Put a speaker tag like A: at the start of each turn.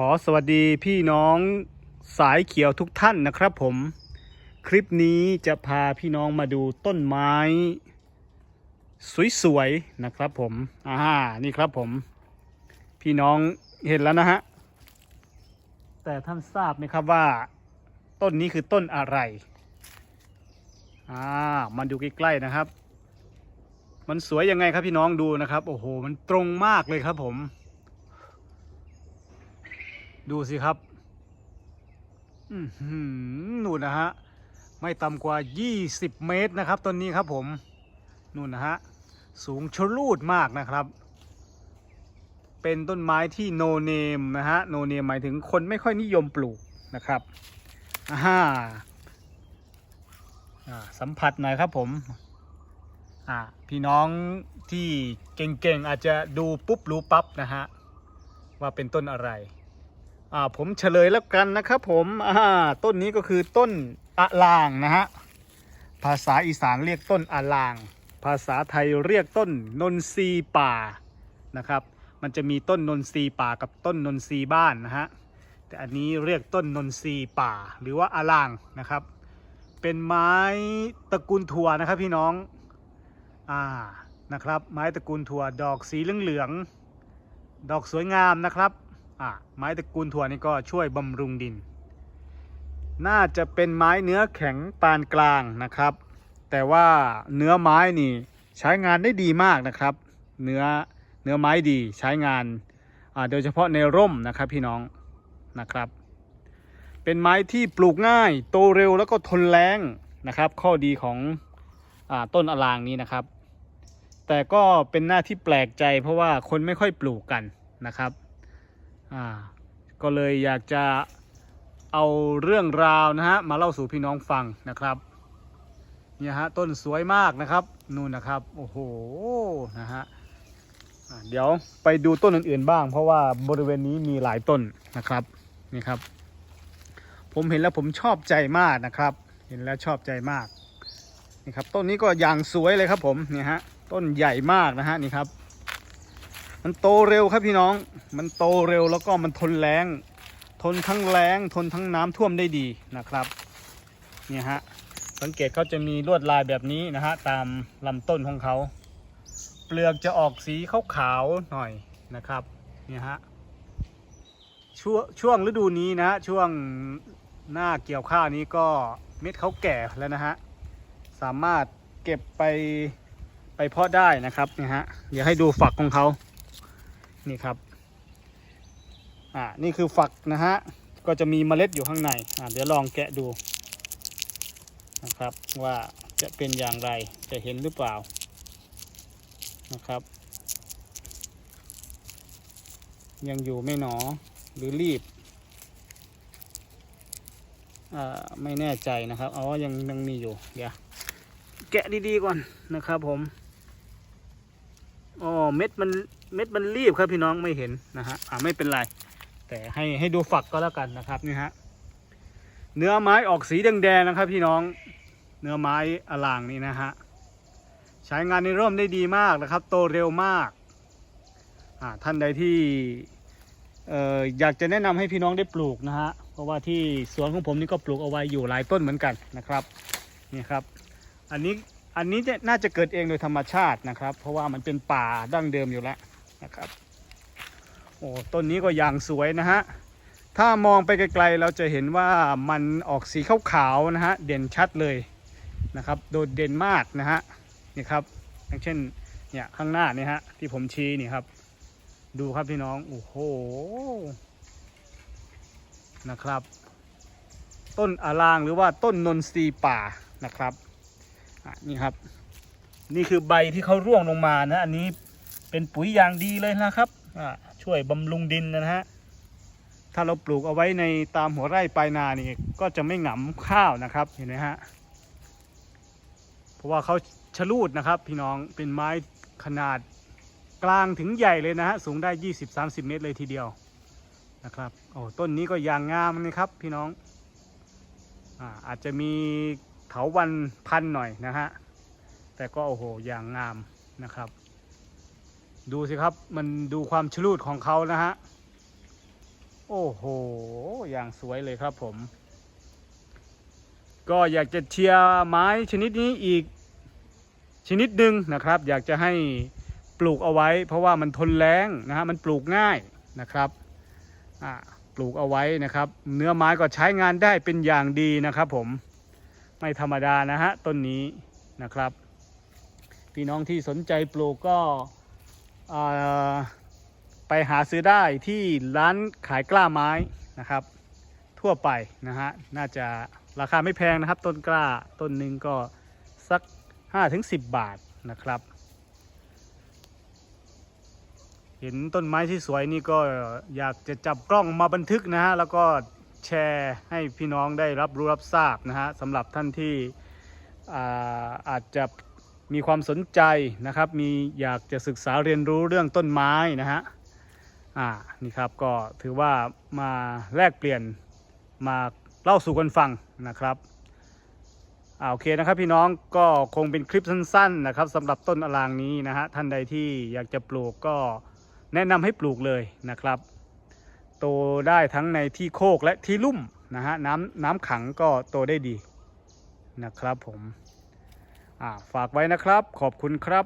A: ขอสวัสดีพี่น้องสายเขียวทุกท่านนะครับผม คลิปนี้จะพาพี่น้องมาดูต้นไม้ สวยๆนะครับผมอ่านี่ครับผม พี่น้องเห็นแล้วนะฮะ แต่ท่านทราบไหมครับว่า ต้นนี้คือต้นอะไรอ่ามาดูใกล้ๆนะครับ มันสวยยังไงครับพี่น้องดูนะครับ โอ้โห มันตรงมากเลยครับผม ดูสิครับหนู่นนะฮะ ไม่ต่ำกว่า 20 เมตรนะครับต้นนี้ครับผม นู่นนะฮะ สูงชลูดมากนะครับ เป็นต้นไม้ที่โนเนมนะฮะ โนเนมหมายถึงคนไม่ค่อยนิยมปลูกนะครับอ่าอ่าสัมผัสหน่อยครับผม อ่า พี่น้องที่เก่งๆ อาจจะดูปุ๊บรู้ปั๊บนะฮะ ว่าเป็นต้นอะไร อ่าผมเฉลยแล้วกันนะครับผมอ่าต้นนี้ก็คือต้นอะลางนะฮะภาษาอีสานเรียกต้นอะลาง ภาษาไทยเรียกต้นนนทรีป่านะครับ มันจะมีต้นนนทรีป่ากับต้นนนทรีบ้านนะฮะแต่อันนี้เรียกต้นนนทรีป่าหรือว่าอะลางนะครับ เป็นไม้ตระกูลถั่วนะครับพี่น้องอ่านะครับ ไม้ตระกูลถั่วดอกสีเหลืองๆดอกสวยงามนะครับ อะไม้ตระกูลถั่วนี่ก็ช่วยบำรุงดิน น่าจะเป็นไม้เนื้อแข็งปานกลางนะครับ แต่ว่าเนื้อไม้นี่ใช้งานได้ดีมากนะครับ เนื้อเนื้อไม้ดีใช้งานอ่าโดยเฉพาะในร่มนะครับพี่น้องนะครับ เป็นไม้ที่ปลูกง่ายโตเร็วแล้วก็ทนแรงนะครับ ข้อดีของอต้นอลางนี้นะครับ แต่ก็เป็นหน้าที่แปลกใจเพราะว่าคนไม่ค่อยปลูกกันนะครับ อ่าก็เลยอยากจะเอาเรื่องราวนะฮะมาเล่าสู่พี่น้องฟังนะครับเนี่ยฮะต้นสวยมากนะครับนู่นนะครับโอ้โหนะฮะเดี๋ยวไปดูต้นอื่นๆบ้าง เพราะว่าบริเวณนี้มีหลายต้นนะครับนี่ครับ ผมเห็นแล้วผมชอบใจมากนะครับ เห็นแล้วชอบใจมากนี่ครับต้นนี้ก็อย่างสวยเลยครับผมเนี่ยฮะต้นใหญ่มากนะฮะนี่ครับ มันโตเร็วครับพี่น้อง มันโตเร็วแล้วก็มันทนแรงทนทั้งแรงทนทั้งน้ำท่วมได้ดีนะครับเนี่ยฮะสังเกตเขาจะมีลวดลายแบบนี้นะฮะตามลำต้นของเขา เปลือกจะออกสีขาวๆหน่อยนะครับเนี่ยฮะช่วงช่วงฤดูนี้นะช่วงหน้าเกี่ยวข้าวนี้ก็เม็ดเขาแก่แล้วนะฮะสามารถเก็บไปไปเพาะได้นะครับเนี่ยฮะเดี๋ยวให้ดูฝักของเขา นี่ครับอ่านี่คือฝักนะฮะก็จะมีเมล็ดอยู่ข้างในอ่าเดี๋ยวลองแกะดูนะครับว่าจะเป็นอย่างไรจะเห็นหรือเปล่านะครับ ยังอยู่ไม่หนอหรือรีบอ่าไม่แน่ใจนะครับอ๋อยังยังมีอยู่เดี๋ยวแกะดีๆก่อนนะครับผมอ๋อเม็ดมัน เม็ดมันรีบครับพี่น้องไม่เห็นนะฮะอ่าไม่เป็นไร แต่ให้ให้ดูฝักก็แล้วกันนะครับนี่ฮะเนื้อไม้ออกสีแดงๆนะครับพี่น้องเนื้อไม้อลางนี่นะฮะใช้งานในร่มได้ดีมากนะครับ โตเร็วมากอ่าท่านใดที่เอ่ออยากจะแนะนำให้พี่น้องได้ปลูกนะฮะ เพราะว่าที่สวนของผมนี่ก็ปลูกเอาไว้อยู่หลายต้นเหมือนกันนะครับนี่ครับ อันนี้อันนี้จะน่าจะเกิดเองโดยธรรมชาตินะครับ เพราะว่ามันเป็นป่าดั้งเดิมอยู่แล้ว นะครับโอ้ต้นนี้ก็อย่างสวยนะฮะถ้ามองไปไกลๆเราจะเห็นว่ามันออกสีขาวๆนะฮะเด่นชัดเลยนะครับโดดเด่นมากนะฮะนี่ครับอย่างเช่นเนี่ยข้างหน้านี่ฮะที่ผมชี้นี่ครับ ดูครับพี่น้องโอ้โหนะครับ ต้นอาลางหรือว่าต้นนนทรีป่านะครับนี่ครับ นี่คือใบที่เขาร่วงลงมานะอันนี้ เป็นปุ๋ยอย่างดีเลยนะครับช่วยบำรุงดินนะฮะถ้าเราปลูกเอาไว้ในตามหัวไร่ปลายนานี่ก็จะไม่หงำข้าวนะครับเห็นไหมฮะเพราะว่าเขาชะลูดนะครับ พี่น้องเป็นไม้ขนาดกลางถึงใหญ่เลยนะฮะสูงได้ 20-30 เมตรเลยทีเดียวนะครับโอ้ต้นนี้ก็ยางงามนะครับพี่น้องอาอาจจะมีเถาวันพันหน่อยนะฮะแต่ก็โอ้โหอย่างงามนะครับ ดูสิครับมันดูความชลูดของเขานะฮะ โอ้โห อย่างสวยเลยครับผม ก็อยากจะเชียร์ไม้ชนิดนี้อีกชนิดหนึ่งนะครับ อยากจะให้ปลูกเอาไว้ เพราะว่ามันทนแรงนะฮะมันปลูกง่ายนะครับปลูกเอาไว้นะครับ เนื้อไม้ก็ใช้งานได้เป็นอย่างดีนะครับผมไม่ธรรมดานะฮะต้นนี้นะครับ พี่น้องที่สนใจปลูกก็ ไปหาซื้อได้ที่ร้านขายกล้าไม้นะครับ ทั่วไปนะฮะน่าจะราคาไม่แพงนะครับ ต้นกล้าต้นหนึ่งก็สัก 5-10 บาทนะครับ เห็นต้นไม้ที่สวยนี่ก็อยากจะจับกล้องมาบันทึกนะฮะแล้วก็แชร์ให้พี่น้องได้รับรู้รับทราบนะฮะสำหรับท่านที่อาอาจจะ มีความสนใจนะครับ มีอยากจะศึกษาเรียนรู้เรื่องต้นไม้นะฮะอ่านี่ครับก็ถือว่ามาแลกเปลี่ยนมาเล่าสู่กันฟังนะครับอ่าโอเคนะครับพี่น้องก็คงเป็นคลิปสั้นๆนะครับสำหรับต้นอลางนี้นะฮะท่านใดที่อยากจะปลูกก็แนะนำให้ปลูกเลยนะครับโตได้ทั้งในที่โคกและที่ลุ่มนะฮะน้ำน้ำขังก็โตได้ดีนะครับผม ฝากไว้นะครับ ขอบคุณครับ